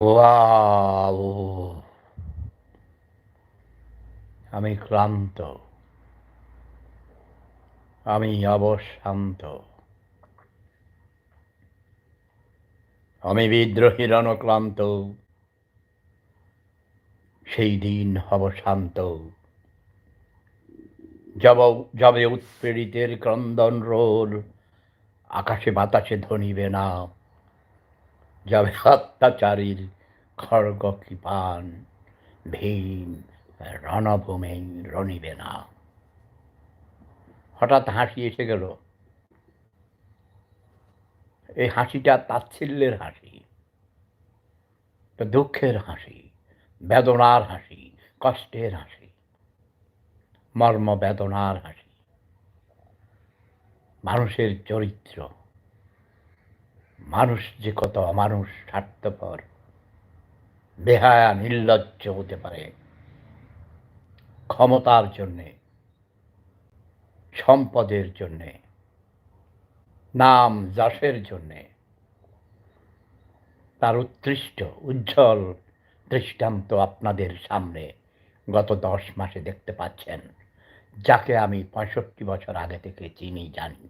Wow. আমি ক্লান্ত। আমি অবশান্ত। আমি বিদ্রোহী রণক্লান্ত সেই দিন হব শান্ত। জব যবে উৎপীড়িতের ক্রন্দন রোল আকাশে বাতাসে ধনিবে না। যাবে অত্যাচারীর খড়গ কৃপান ভীম রণভূমে রণিবে না। হঠাৎ হাসি এসে গেল। এই হাসিটা তাচ্ছিল্যের হাসি, দুঃখের হাসি, বেদনার হাসি, কষ্টের হাসি মর্ম বেদনার হাসি। মানুষের চরিত্র মানুষ যে কত অমানুষ স্বার্থপর, বেহায়া নির্লজ্জ হতে পারে। ক্ষমতার জন্যে, সম্পদের জন্যে, নাম যশের জন্যে। তার উৎকৃষ্ট, উজ্জ্বল দৃষ্টান্ত আপনাদের সামনে গত দশ মাসে দেখতে পাচ্ছেন, যাকে আমি পঁয়ষট্টি বছর আগে থেকে চিনি, জানি।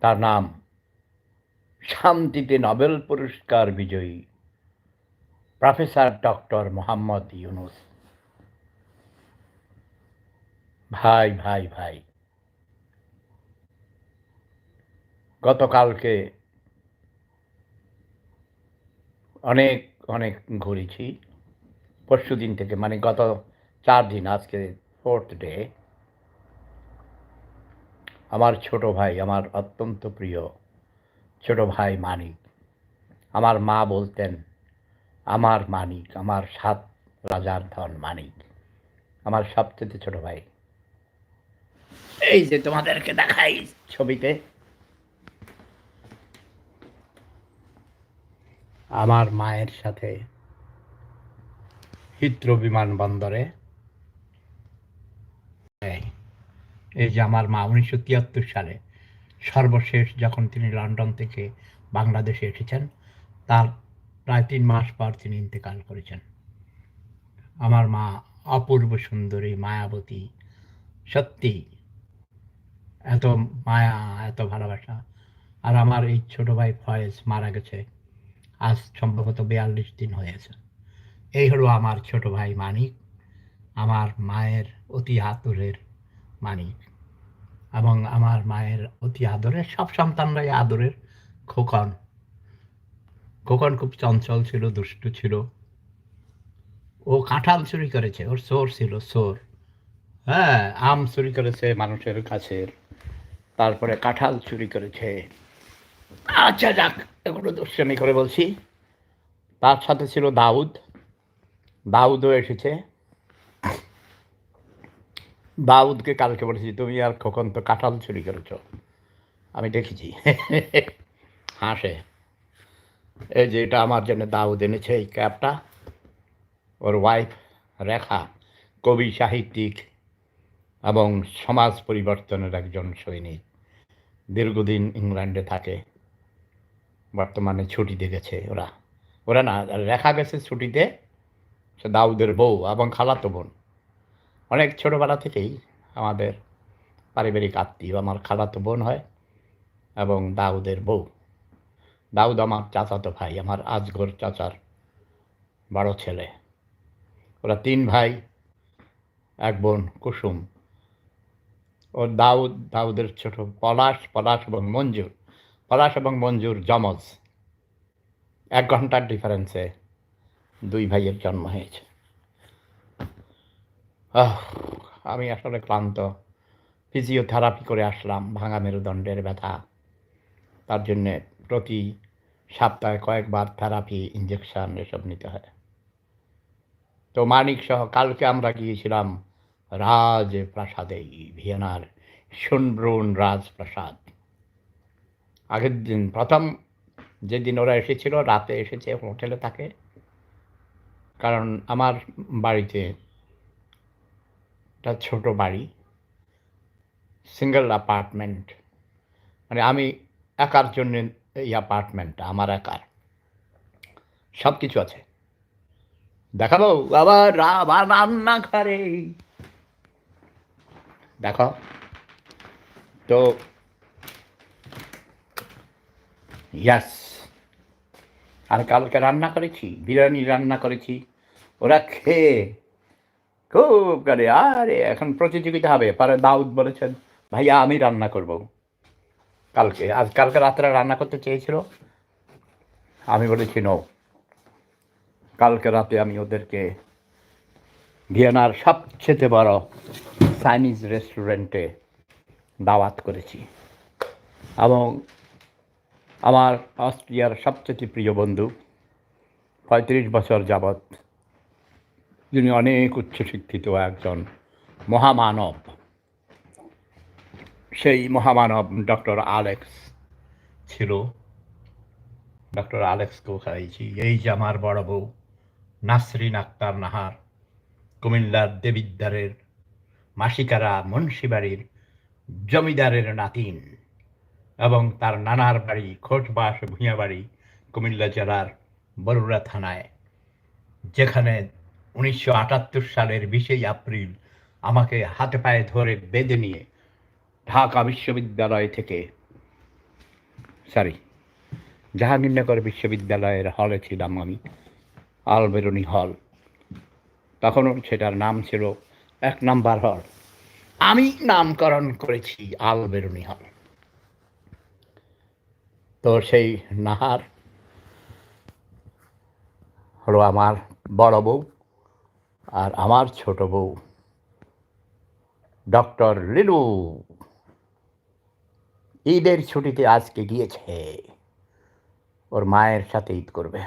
তার নাম শান্তিতে নোবেল পুরস্কার বিজয়ী প্রফেসর ডক্টর মোহাম্মদ ইউনুস। ভাই ভাই ভাই। গতকালকে অনেক অনেক ঘুরেছি। পরশু দিন থেকে মানে গত চার দিন, আজকে ফোর্থ ডে আমার ছোট ভাই, আমার অত্যন্ত প্রিয় ছোট ভাই মানিক। আমার মা বলতেন, আমার মানিক, আমার সাত রাজার ধন মানিক, আমার সবচেয়ে ছোট ভাই। এই যে তোমাদেরকে দেখাই ছবিতে। আমার মায়ের সাথে হিত্র বিমানবন্দরে এই এই যে আমার মা, উনিশশো তিয়াত্তর সালে সর্বশেষ যখন তিনি লন্ডন থেকে বাংলাদেশে এসেছেন, তার প্রায় তিন মাস পর তিনি ইন্তেকাল করেছেন। আমার মা অপূর্ব সুন্দরী, মায়াবতী, সত্যি এত মায়া, এত ভালোবাসা। আর আমার এই ছোট ভাই ফয়েজ মারা গেছে, আজ সম্ভবত বিয়াল্লিশ দিন হয়েছে এই হলো আমার ছোট ভাই মানিক, আমার মায়ের অতি আদরের মানিক। এবং আমার মায়ের অতি আদরের সব সন্তানরাই আদরের খোকন। খোকন খুব চঞ্চল ছিল, দুষ্টু ছিল। ও কাঁঠাল চুরি করেছে, ওর সোর ছিল সোর হ্যাঁ আম চুরি করেছে মানুষের কাছের, তারপরে কাঁঠাল চুরি করেছে। আচ্ছা যাক এগুলো দুষ্টামি করে বলছি। তার সাথে ছিল দাউদ। দাউদও এসেছে। দাউদকে কালকে বলেছি, তুমি আর খোকন তো কাঁঠাল চুরি করেছ। আমি দেখেছি। হাসে। এই যে এটা আমার জন্য দাউদ এনেছে, এই ক্যাবটা। ওর ওয়াইফ রেখা, কবি, সাহিত্যিক এবং সমাজ পরিবর্তনের একজন সৈনিক। দীর্ঘদিন ইংল্যান্ডে থাকে। বর্তমানে ছুটিতে গেছে ওরা। ওরা না, রেখা গেছে ছুটিতে, সে দাউদের বউ এবং খালাতো বোন। অনেক ছোটোবেলা থেকেই আমাদের পারিবারিক আত্মীয়, আমার খালাতো বোন হয় এবং দাউদের বউ। দাউদ আমার চাচাতো ভাই, আমার আজগর চাচার বড় ছেলে। ওরা তিন ভাই, এক বোন, কুসুম। ও দাউদ, দাউদের ছোট পলাশ পলাশ এবং মঞ্জুর। পলাশ এবং মঞ্জুর যমজ। এক ঘণ্টার ডিফারেন্সে দুই ভাইয়ের জন্ম হয়েছে। আমি আসলে ক্লান্ত। ফিজিওথেরাপি করে আসলাম, ভাঙা মেরুদণ্ডের ব্যথা। তার জন্যে প্রতি সপ্তাহে কয়েকবার থেরাপি ইঞ্জেকশান এসব নিতে হয়। তো মানিক সহ কালকে আমরা গিয়েছিলাম রাজপ্রাসাদে, ভিয়েনার সুনব্রুন রাজপ্রাসাদ। আগের দিন প্রথম যেদিন ওরা এসেছিল, রাতে এসেছে হোটেলে থাকে। কারণ আমার বাড়িতে একটা ছোট বাড়ি সিঙ্গেল অ্যাপার্টমেন্ট মানে আমি একার জন্য এই অ্যাপার্টমেন্টটা আমার একার। সব কিছু আছে। দেখাবো? আবার রান্নাঘরে। দেখো। তো ইয়াস আর কালকে রান্না করেছি, বিরিয়ানি রান্না করেছি। ওরা খেয়ে খুব করে আরে, এখন প্রতিযোগিতা হবে। পরে দাউদ বলেছেন, ভাইয়া, আমি রান্না করব। কালকে, আজ কালকে রাত্রে রান্না করতে চেয়েছিল। আমি বলেছি, নো। কালকে রাতে আমি ওদেরকে ভিয়েনার সবচেয়ে বড় চাইনিজ রেস্টুরেন্টে দাওয়াত করেছি। এবং আমার অস্ট্রিয়ার সবচেয়ে প্রিয় বন্ধু, পঁয়ত্রিশ বছর যাবৎ যিনি অনেক উচ্চশিক্ষিত একজন মহামানব, সেই মহামানব ডক্টর আলেক্স ছিল। ডক্টর আলেক্সকেও খাইছি, এই যে আমার বড় বউ, নাসরিন আক্তার নাহার, কুমিল্লার দেবিদ্দারের মাসিকারা মুন্সিবাড়ির জমিদারের নাতিন এবং তার নানার বাড়ি খোটবাস ভূঁয়াবাড়ি কুমিল্লা জেলার বরুড়া থানায়, যেখানে উনিশশো আটাত্তর সালের বিশেই এপ্রিল আমাকে হাতে পায়ে ধরে বেঁধে নিয়ে ঢাকা বিশ্ববিদ্যালয় থেকে সরি জাহাঙ্গীরনগর বিশ্ববিদ্যালয়ের হলে ছিলাম আমি, আলবেরুনি হল তখনও সেটার নাম ছিল এক নাম্বার হল আমি নামকরণ করেছি আলবেরুনি হল তো সেই নাহার হলো আমার বড় বউ। আর আমার ছোট বউ, ডক্টর লিলু। ঈদের ছুটিতে আজকে গিয়েছে। ওর মায়ের সাথে ঈদ করবে।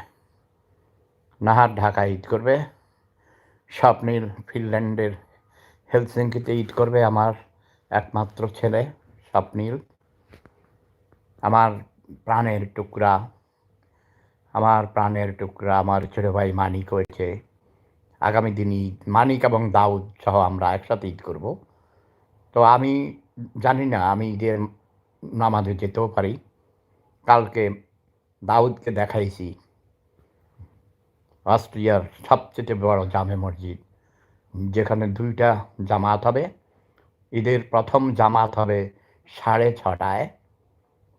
নাহার ঢাকা ঈদ করবে। স্বপ্নীল ফিনল্যান্ডের হেলসিঙ্কিতে ঈদ করবে আমার একমাত্র ছেলে, স্বপ্নীল। আমার প্রাণের টুকরা, আমার প্রাণের টুকরা আমার ছোটো ভাই মানিক হয়েছে। আগামী দিন ঈদ মানিক এবং দাউদ সহ আমরা একসাথে ঈদ করব। তো আমি জানি না, আমি ঈদের নামাজে যেতেও পারি। কালকে দাউদকে দেখাইছি। অস্ট্রিয়ার সবচেয়ে বড় জামে মসজিদ, যেখানে দুইটা জামাত হবে। ঈদের প্রথম জামাত হবে সাড়ে ছটায়,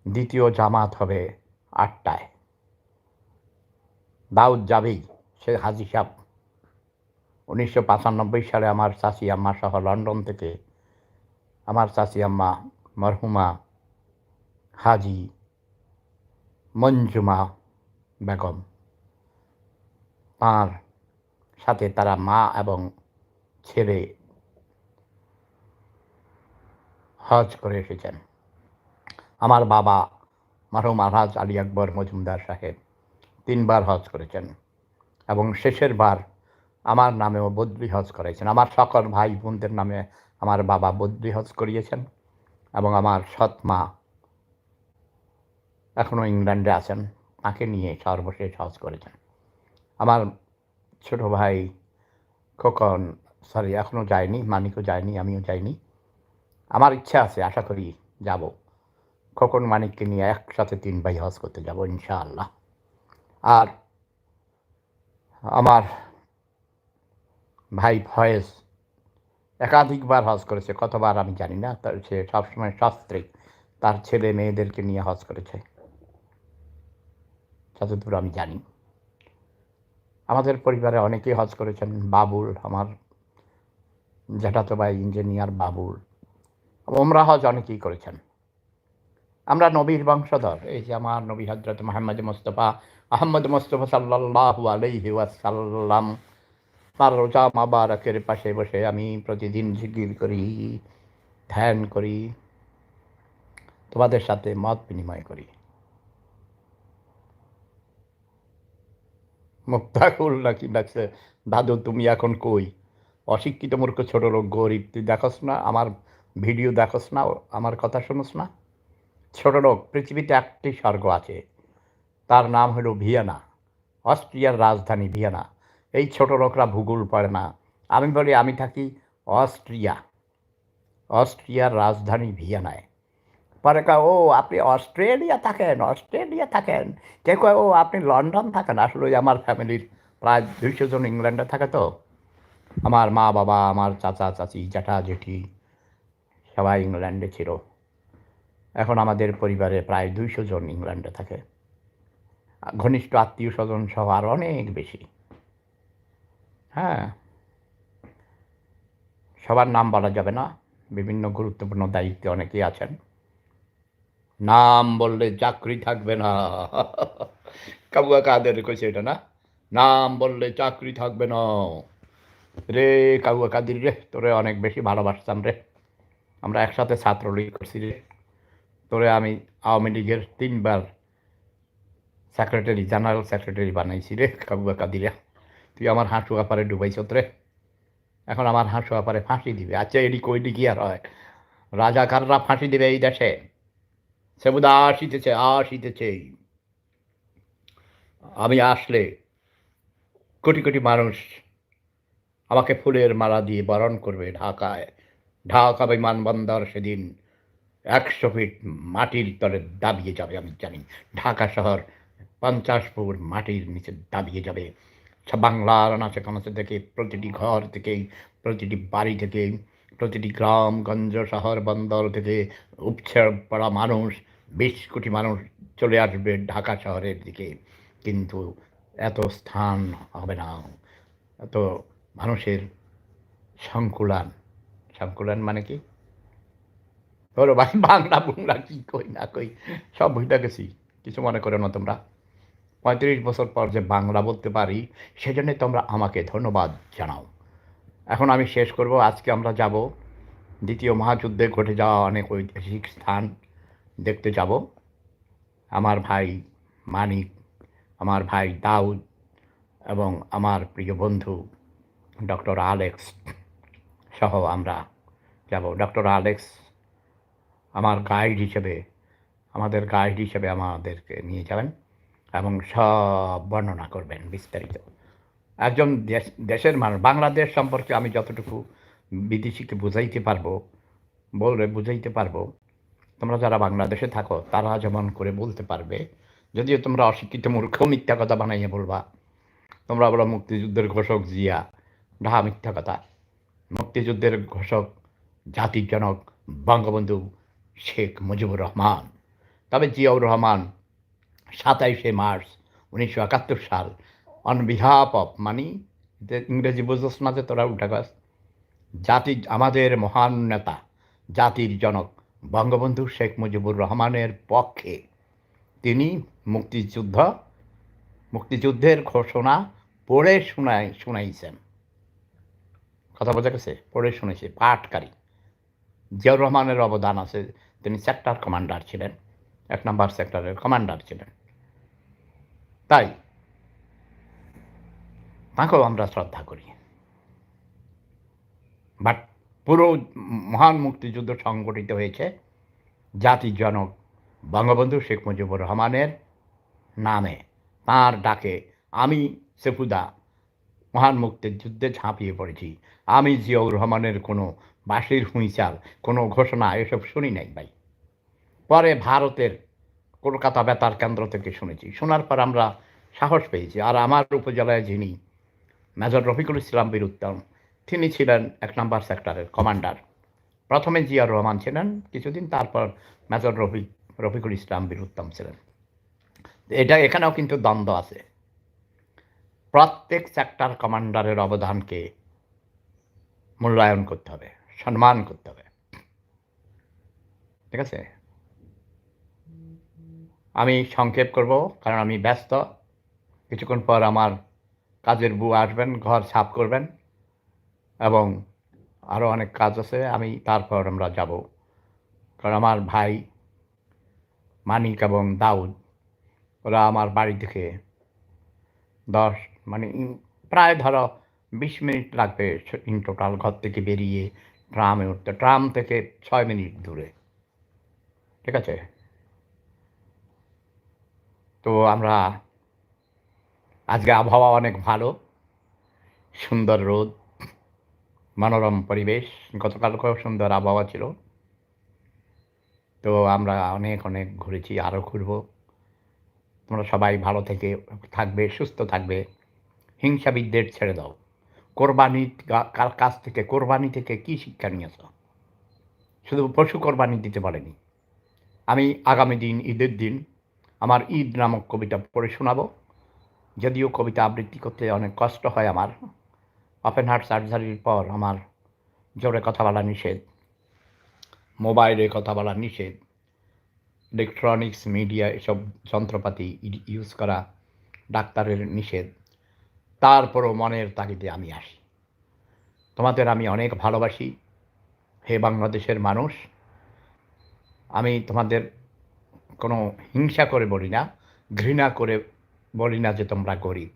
দ্বিতীয় জামাত হবে আটটায়। দাউদ যাবেই, সে হাজি সাহ উনিশশো পঁচানব্বই সালে আমার চাচি আম্মা সহ লন্ডন থেকে আমার চাচি আম্মা মরহুমা হাজি মঞ্জুমা বেগম। তাঁর সাথে তারা মা এবং ছেলে হজ করে এসেছেন। আমার বাবা মারহুম আলহাজ আলী আকবর মজুমদার সাহেব তিনবার হজ করেছেন এবং শেষের বার আমার নামেও বদ্রি হজ করেছেন। আমার সকল ভাই বোনদের নামে আমার বাবা বদ্রি হজ করিয়েছেন এবং আমার সৎ মা এখনও ইংল্যান্ডে আছেন, তাকে নিয়ে সর্বশেষ হজ করেছেন। আমার ছোট ভাই খোকন সরি এখনও যায়নি, মানিকও যায়নি, আমিও যাইনি। আমার ইচ্ছা আছে, আশা করি যাব। খোকন, মানিককে নিয়ে একসাথে তিন ভাই হজ করতে যাব, ইনশাআল্লাহ। আর আমার ভাই ফয়েজ একাধিকবার হজ করেছে, কতবার আমি জানি না, তার সে সবসময় শাস্ত্রী তার ছেলে মেয়েদেরকে নিয়ে হজ করেছে। যতদূর আমি জানি। আমাদের পরিবারে অনেকেই হজ করেছেন, বাবুল আমার জ্যাঠাতো ভাই ইঞ্জিনিয়ার বাবুল। ওমরা হজ অনেকেই করেছেন। আমরা নবীর বংশধর, এই যে আমার নবী হজরত মোহাম্মদ মোস্তফা, আহমদ মোস্তফা সাল্লাল্লাহু আলাইহি ওয়াসাল্লাম। তার রোজা মাবারকের পাশে বসে আমি প্রতিদিন জিকির করি, ধ্যান করি, তোমাদের সাথে মত বিনিময় করি। মুক্তাকুল নাকি ডাকছে দাদু, তুমি এখন কই? অশিক্ষিত মূর্খ ছোট লোক, গরিব, তুই দেখোস না, আমার ভিডিও দেখোস না, আমার কথা শোনোস না? ছোট লোক, পৃথিবীতে একটি স্বর্গ আছে, তার নাম হলো ভিয়েনা, অস্ট্রিয়ার রাজধানী ভিয়েনা। এই ছোট লোকরা ভূগোল পড়ে না। আমি বলি, আমি থাকি অস্ট্রিয়া। অস্ট্রিয়ার রাজধানী ভিয়েনায়। পরে কয়, ও, আপনি অস্ট্রেলিয়া থাকেন অস্ট্রেলিয়া থাকেন? কে কয়, ও, আপনি লন্ডন থাকেন, আসলে আমার ফ্যামিলির প্রায় দুইশো জন ইংল্যান্ডে থাকে তো। আমার মা বাবা, আমার চাচা, চাচি, জ্যাঠা, জেঠি, সবাই ইংল্যান্ডে ছিল। এখন আমাদের পরিবারে প্রায় দুইশো জন ইংল্যান্ডে থাকে। ঘনিষ্ঠ আত্মীয় স্বজন সহ আর অনেক বেশি। হ্যাঁ। সবার নাম বলা যাবে না। বিভিন্ন গুরুত্বপূর্ণ দায়িত্বে অনেকেই আছেন। নাম বললে চাকরি থাকবে না। কাবুয়া কাদের কইছে এটা না? নাম বললে চাকরি থাকবে না। রে কাবুয়া কাদির রে, তোরে অনেক বেশি ভালোবাসতাম রে। আমরা একসাথে ছাত্রলীগ করছি রে। তোরে আমি আওয়ামী লীগের তিনবার সেক্রেটারি জেনারেল সেক্রেটারি বানাইছি রে কাবুয়া কাদিরা। তুই আমার হাঁসু আপারে ডুবাইছ রে এখন আমার হাঁটু আপারে ফাঁসি দিবে। আচ্ছা এডি কইটি কি আর হয় রাজাকাররা ফাঁসি দিবে এই দেশে? সেবুদা আসিতেছে আসিতেছে। আমি আসলে কোটি কোটি মানুষ আমাকে ফুলের মালা দিয়ে বরণ করবে ঢাকায়। ঢাকা বিমানবন্দর সেদিন একশো ফিট মাটির তলে দাবিয়ে যাবে, আমি জানি। ঢাকা শহর পঞ্চাশ ফুট মাটির নিচে দাবিয়ে যাবে। বাংলার নাচে কানাচে থেকে, প্রতিটি ঘর থেকে, প্রতিটি বাড়ি থেকে, প্রতিটি গ্রাম, গঞ্জ, শহর, বন্দর থেকে উপছে পড়া মানুষ, বিশ কোটি মানুষ চলে আসবে ঢাকা শহরের দিকে। কিন্তু এত স্থান হবে না। এত মানুষের সংকুলান। সংকুলান মানে কি? ধরো ভাই, বাংলা, বুংলা কি কই না কই সব ভুইটা গেছি কিছু মনে করো না তোমরা। পঁয়ত্রিশ বছর পর যে বাংলা বলতে পারি সেজন্য তোমরা আমাকে ধন্যবাদ জানাও। এখন আমি শেষ করব, আজকে আমরা যাব দ্বিতীয় মহাযুদ্ধে ঘটে যাওয়া অনেক ঐতিহাসিক স্থান দেখতে যাব। আমার ভাই মানিক, আমার ভাই দাউদ এবং আমার প্রিয় বন্ধু ডক্টর আলেক্স সহ আমরা যাব। ডক্টর আলেক্স আমার গাইড হিসেবে, আমাদের গাইড হিসেবে আমাদেরকে নিয়ে যাবেন। এবং সব বর্ণনা করবেন বিস্তারিত। একজন দেশ, দেশের মানুষ, বাংলাদেশ সম্পর্কে আমি যতটুকু বিদেশিকে বুঝাইতে পারব বললে বুঝাইতে পারব, তোমরা যারা বাংলাদেশে থাকো, তারা যেমন করে বলতে পারবে। যদিও তোমরা অশিক্ষিত মূর্খ, মিথ্যা কথা বানাইয়ে বলবা। তোমরা বলো মুক্তিযুদ্ধের ঘোষক জিয়া ডাহা মিথ্যা কথা। মুক্তিযুদ্ধের ঘোষক, জাতির জনক, বঙ্গবন্ধু শেখ মুজিবুর রহমান। তবে জিয়াউর রহমান সাতাইশে মার্চ উনিশশো একাত্তর সাল। অন বিহাফ অফ মানি ইংরেজি বুঝোস না যে তোরা উঠা গাছ জাতি, আমাদের মহান নেতা, জাতির জনক বঙ্গবন্ধু শেখ মুজিবুর রহমানের পক্ষে তিনি মুক্তিযুদ্ধ, মুক্তিযুদ্ধের ঘোষণা পড়ে শোনাই, শুনাইছেন। কথা বোঝা গেছে? পড়ে শুনেছে, পাঠকারী। জিয়াউর রহমানের অবদান আছে। তিনি সেক্টর কমান্ডার ছিলেন। এক নম্বর সেক্টরের কমান্ডার ছিলেন। তাই তাঁকেও আমরা শ্রদ্ধা করি। বাট পুরো মহান মুক্তিযুদ্ধ সংগঠিত হয়েছে জাতির জনক বঙ্গবন্ধু শেখ মুজিবুর রহমানের নামে। তার ডাকে আমি সেফুদা, মহান মুক্তিযুদ্ধে ঝাঁপিয়ে পড়েছি। আমি জিয়াউর রহমানের কোনো বাঁশির হুঁইচাল, কোনো ঘোষণা, এসব শুনি নাই ভাই। পরে ভারতের কলকাতা বেতার কেন্দ্র থেকে শুনেছি। শোনার পর আমরা সাহস পেয়েছি। আর আমার উপজেলায় যিনি মেজর রফিকুল ইসলাম বীর উত্তম তিনি ছিলেন এক নম্বর সেক্টরের কমান্ডার। প্রথমে জিয়াউর রহমান ছিলেন, কিছুদিন তারপর মেজর রফিক, রফিকুল ইসলাম বীর উত্তম ছিলেন। এটা এখানেও কিন্তু দ্বন্দ্ব আছে। প্রত্যেক সেক্টর কমান্ডারের অবদানকে মূল্যায়ন করতে হবে, সম্মান করতে হবে। ঠিক আছে? আমি সংক্ষেপ করব, কারণ আমি ব্যস্ত। কিছুক্ষণ পর আমার কাজের বউ আসবেন, ঘর সাফ করবেন, এবং আরও অনেক কাজ আছে, আমি তারপর আমরা যাব। কারণ আমার ভাই মানিক এবং দাউদ, ওরা আমার বাড়ি থেকে দশ মানে প্রায় ধরো বিশ মিনিট লাগবে ইন টোটাল ঘর থেকে বেরিয়ে ট্রামে উঠতে। ট্রাম থেকে ছয় মিনিট দূরে। ঠিক আছে? তো আমরা আজকে আবহাওয়া অনেক ভালো, সুন্দর রোদ, মনোরম পরিবেশ, গতকালকেও সুন্দর আবহাওয়া ছিল। তো আমরা অনেক অনেক ঘুরেছি আরও ঘুরবো। তোমরা সবাই ভালো থেকে থাকবে, সুস্থ থাকবে। হিংসাবিদদের ছেড়ে দাও। কোরবানি কার কাছ থেকে, কোরবানি থেকে কি শিক্ষা নিয়েছ? শুধু পশু কোরবানি দিতে পারেনি। আমি আগামী দিন, ঈদের দিন আমার ঈদ নামক কবিতা পড়ে শোনাবো। যদিও কবিতা আবৃত্তি করতে অনেক কষ্ট হয় আমার। ওপেন হার্ট সার্জারির পর আমার জোরে কথা বলা নিষেধ। মোবাইলে কথা বলা নিষেধ। ইলেকট্রনিক্স, মিডিয়া এসব যন্ত্রপাতি ইউজ করা ডাক্তারের নিষেধ। তারপরও মনের তাগিদে আমি আসি। তোমাদের আমি অনেক ভালোবাসি। হে বাংলাদেশের মানুষ, আমি তোমাদের কোনো হিংসা করে বলি না, ঘৃণা করে বলি না যে তোমরা গরিব।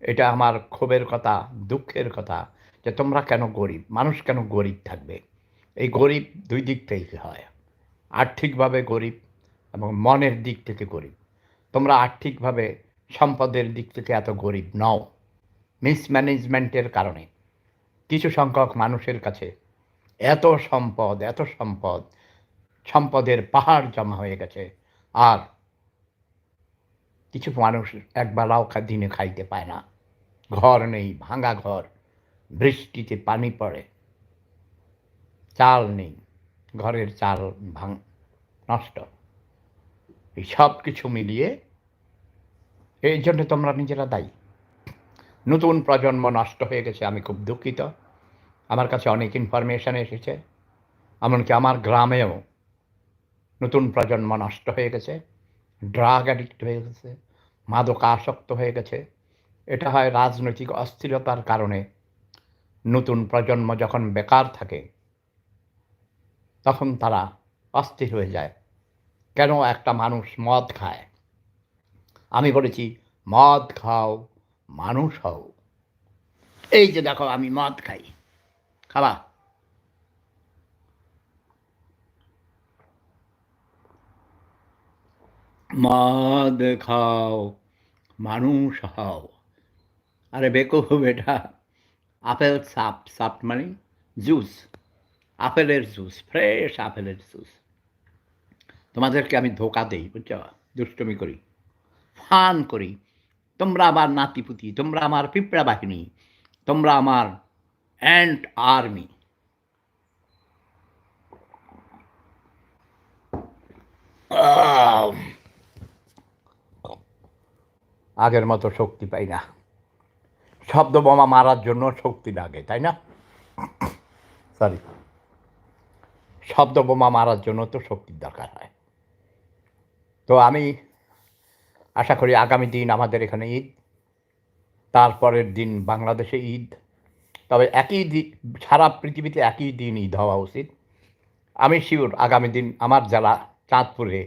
এটা আমার ক্ষোভের কথা, দুঃখের কথা যে তোমরা কেন গরিব? মানুষ কেন গরিব থাকবে? এই গরিব দুই দিক থেকে হয়। আর্থিকভাবে গরিব এবং মনের দিক থেকে গরিব। তোমরা আর্থিকভাবে সম্পদের দিক থেকে এত গরিব নও। মিসম্যানেজমেন্টের কারণে কিছু সংখ্যক মানুষের কাছে এত সম্পদ এত সম্পদ, সম্পদের পাহাড় জমা হয়ে গেছে। আর কিছু মানুষ একবেলাও দিনে খাইতে পায় না। ঘর নেই, ভাঙা ঘর, বৃষ্টিতে পানি পড়ে, চাল নেই, ঘরের চাল ভাঙ নষ্ট। এই সব কিছু মিলিয়ে এই জন্য তোমরা নিজেরা দায়ী। নতুন প্রজন্ম নষ্ট হয়ে গেছে, আমি খুব দুঃখিত। আমার কাছে অনেক ইনফরমেশন এসেছে, এমনকি আমার গ্রামেও নতুন প্রজন্ম নষ্ট হয়ে গেছে ড্রাগ অ্যাডিক্ট হয়ে গেছে, মাদকাসক্ত হয়ে গেছে। এটা হয় রাজনৈতিক অস্থিরতার কারণে নতুন প্রজন্ম যখন বেকার থাকে, তখন তারা অস্থির হয়ে যায়। কেন একটা মানুষ মদ খায়? আমি বলেছি, মদ খাও, মানুষ হও। এই যে দেখো, আমি মদ খাই। খাবা? মদ খাও, মানুষ হও। আরে বেকুব বেটা, আপেল সাপ সাপ মানে জুস। আপেলের জুস, ফ্রেশ আপেলের জুস। তোমাদেরকে আমি ধোকা দেই, বুঝছ? দুষ্টমি করি। ফান করি। তোমরা আমার নাতিপুতি, তোমরা আমার পিঁপড়া বাহিনী, তোমরা আমার অ্যান্ট আর্মি। আগের মতো শক্তি পাই না। শব্দ বোমা মারার জন্য শক্তি লাগে, তাই না? সরি শব্দ বোমা মারার জন্য তো শক্তির দরকার হয়। তো আমি আশা করি আগামী দিন আমাদের এখানে ঈদ, তারপরের দিন বাংলাদেশে ঈদ। তবে একই সারা পৃথিবীতে একই দিন ঈদ হওয়া উচিত। আমি শিওর আগামী দিন আমার জেলা চাঁদপুরে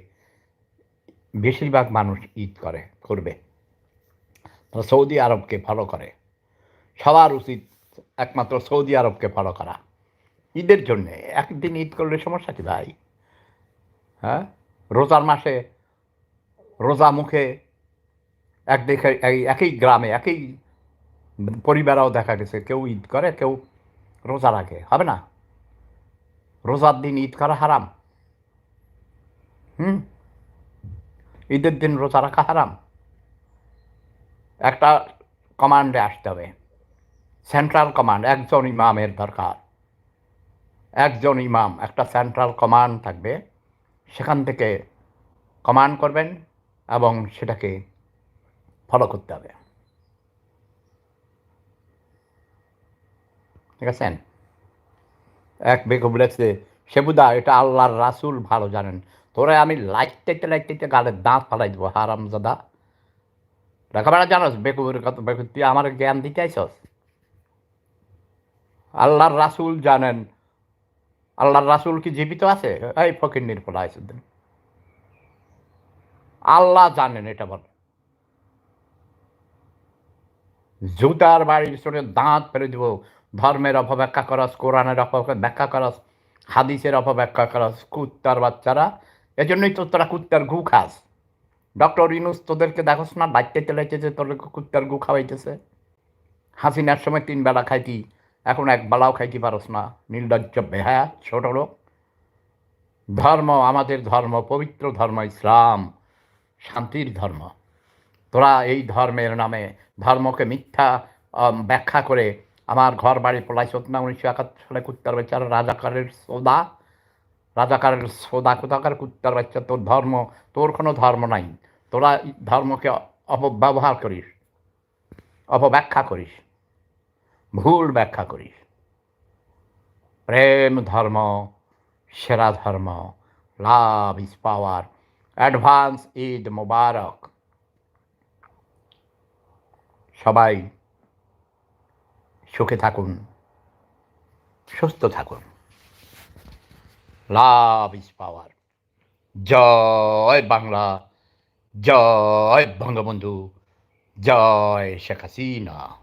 বেশিরভাগ মানুষ ঈদ করে, করবে। তারা সৌদি আরবকে ফলো করে। সবার উচিত একমাত্র সৌদি আরবকে ফলো করা। ঈদের জন্যে একদিন ঈদ করলে সমস্যা কি ভাই? হ্যাঁ? রোজার মাসে রোজা মুখে এক দেখে একই গ্রামে একই পরিবারেও দেখা গেছে, কেউ ঈদ করে, কেউ রোজা রাখে, হবে না? রোজার দিন ঈদ করা হারাম। হুম? ঈদের দিন রোজা রাখা হারাম। একটা কমান্ডে আসতে হবে। সেন্ট্রাল কমান্ড একজন ইমামের দরকার। একজন ইমাম, একটা সেন্ট্রাল কমান্ড থাকবে। সেখান থেকে কমান্ড করবেন এবং সেটাকে ফলো করতে হবে। ঠিক আছেন এক বেগে বলেছে, সেবুদা, এটা আল্লাহর রাসুল ভালো জানেন। তোরা আমি লাইটতে লাইটতে গালের দাঁত ফালাই দেবো হারাম দাদা লেখাপড়া জানোস বেকুবের কত, বেকু, তুই আমার জ্ঞান দিতে আইসস? আল্লাহর রাসুল জানেন। আল্লাহর রাসুল কি জীবিত আছে? এই ফকির নির্ফলা আইসুদ্দিন। আল্লাহ জানেন, এটা বল। জুতার বাড়ির সরে দাঁত ফেলে দিব। ধর্মের অপব্যাখ্যা করস, কোরআনের অপব্যাখ্যা করস, হাদিসের অপব্যাখ্যা করস, কুত্তার বাচ্চারা। এজন্যই তো তোরা কুত্তার ঘু খাস। ডক্টর ইনুস তোদেরকে দেখোস না বাইতে লাইতেছে তোর কুত্তার গু খাওয়াইতেছে। হাসিনার সময় তিন বেলা খাইতি, এখন এক বেলাও খাইতে পারস না। নীলদজ্জ বেহায়া ছোট লোক। ধর্ম আমাদের ধর্ম, পবিত্র ধর্ম ইসলাম, শান্তির ধর্ম। তোরা এই ধর্মের নামে ধর্মকে মিথ্যা ব্যাখ্যা করে আমার ঘর বাড়ি পলাইছত না, উনিশশো একাত্তর সালে কুত্তার বাচ্চারা রাজাকারের সোদা। রাজাকারের সোদা কোথাকার কুত্তার বাচ্চা, তোর ধর্ম, তোর কোনো ধর্ম নাই। তোরা ধর্মকে অপব্যবহার করিস, অপব্যাখ্যা করিস, ভুল ব্যাখ্যা করিস। প্রেম ধর্ম, সেরা ধর্ম, love is power, advance Eid মোবারক। সবাই সুখে থাকুন, সুস্থ থাকুন। Love is power. জয় বাংলা জয় বঙ্গবন্ধু জয় শেখ হাসিনা।